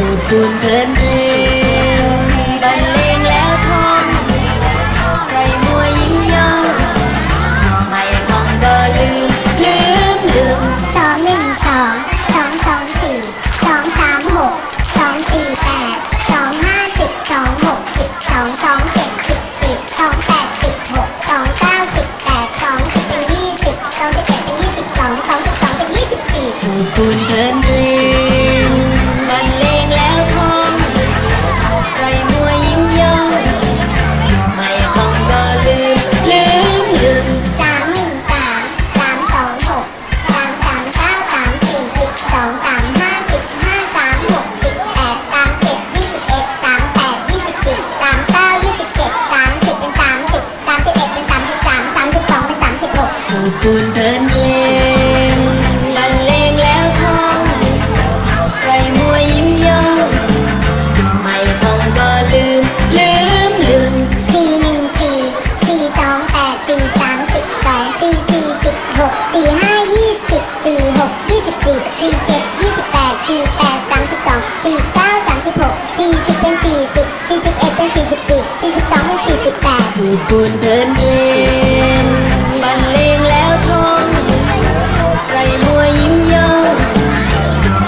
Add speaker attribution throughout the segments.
Speaker 1: Sugun rendi สู่คุณเดินเพลงบรรเลงแล้วท่องไรมัวยิ้มย่อง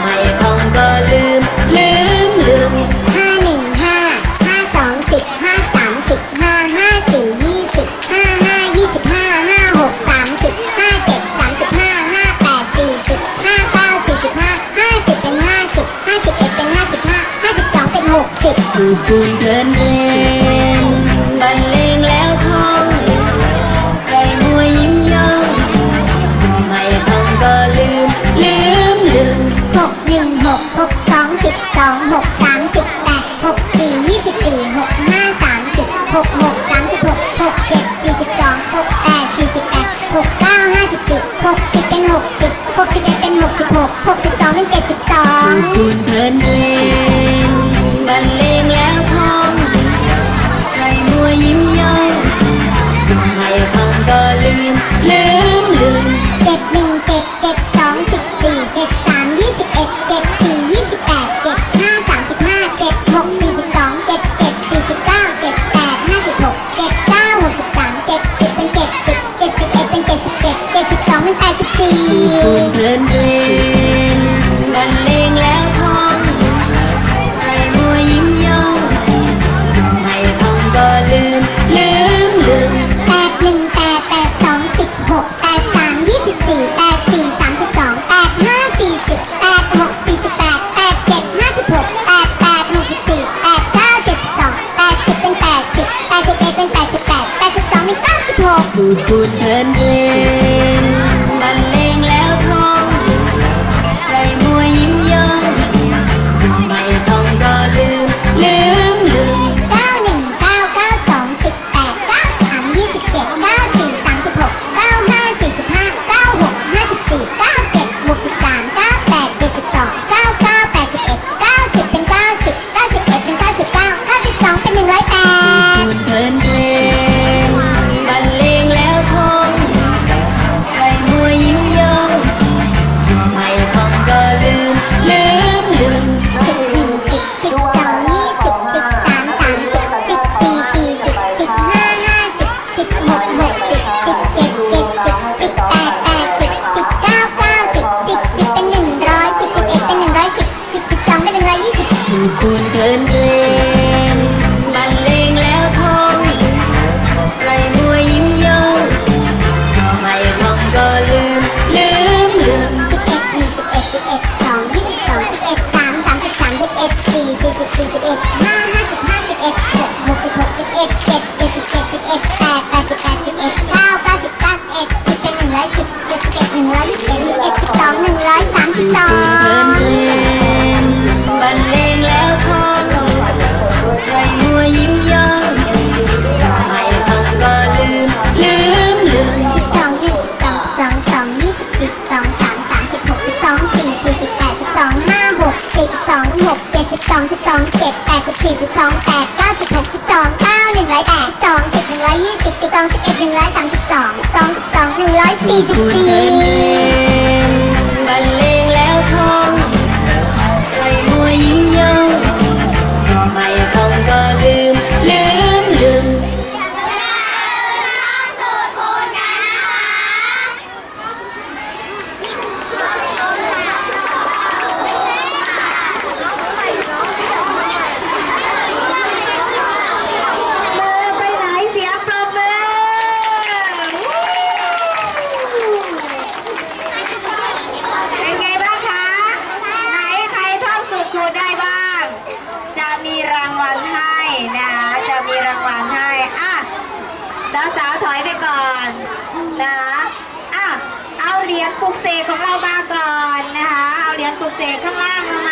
Speaker 1: ไม่ท่องก็ลืม ลืมลืม
Speaker 2: ห้าหนึ่งห้าห้าสองสิบห้าสามสิบห้าห้าสี่ยี่สิบห้าห้ายี่สิบห้าห้าหกสามสิบห้าเจ็ดสามสิบห้าห้าแปดสี่สิบห้าเก้าสี่สิบห้าห้าสิบเป็นห้าสิบห้าสิบเอ็ดเป็นห้าสิบห้าห้าสิบสองเป็นหกสิบ
Speaker 1: สู่คุณเดินเพลง เลิ
Speaker 2: นเพ
Speaker 1: ลงบรรเลงแล้วท่องใครมัวยิ้มย่องไม่ท่องก็ลืม ลืมลืม
Speaker 2: แปดหนึ่งแปด
Speaker 1: แป
Speaker 2: ดสองสิบหกแปดสามยี่สิบสี่แปดสี่สามสิบสองแปดห้าสี่สิบแปดหกสี่สิบแปดแปดเจ็ดห้าสิบหกแปดแปดหกสิบสี่แปดเก้าเจ็ดสิบสองแปดสิบเป็นแปดสิบแปดสิบเอ็ดเป็นแปดสิบแปดแปดสิบสองเป็นเก้าสิบหก
Speaker 1: สู่คุณเพลินเพลง
Speaker 2: สามสิบสองนเล
Speaker 1: งบรรเลงแล้วท่องใครมัวยิ้มย่องไม่ท่องก็ลืม ลืมลืม
Speaker 2: สิบสองยี่สิบสองสองส
Speaker 1: องยี่
Speaker 2: สิบสิบสองสามสามสิบหกสิบสองสี่สี่สิบ
Speaker 1: แป
Speaker 2: ดสิบสองห้าหกสิบสองหกเจ็ดสิบสองสิบสองเจ็ดแปดสิบสี่สิบสองแปดเก้าสิบหกสิบสองเก้าหนึ่งร้อยแปดสองสิบหนึ่งร้อยยี่สิบสิบสองสิบเอ็ดหนึ่งร้อยสามสิบสองสิบสองสิบสองหนึ่งร้อยสี่สิบสี่
Speaker 3: สาวๆถอยไปก่อนนะคะอะเอาเหรียญปลุกเสกของเรามาก่อนนะคะ เอาเหรียญปลุกเสกข้างล่างมา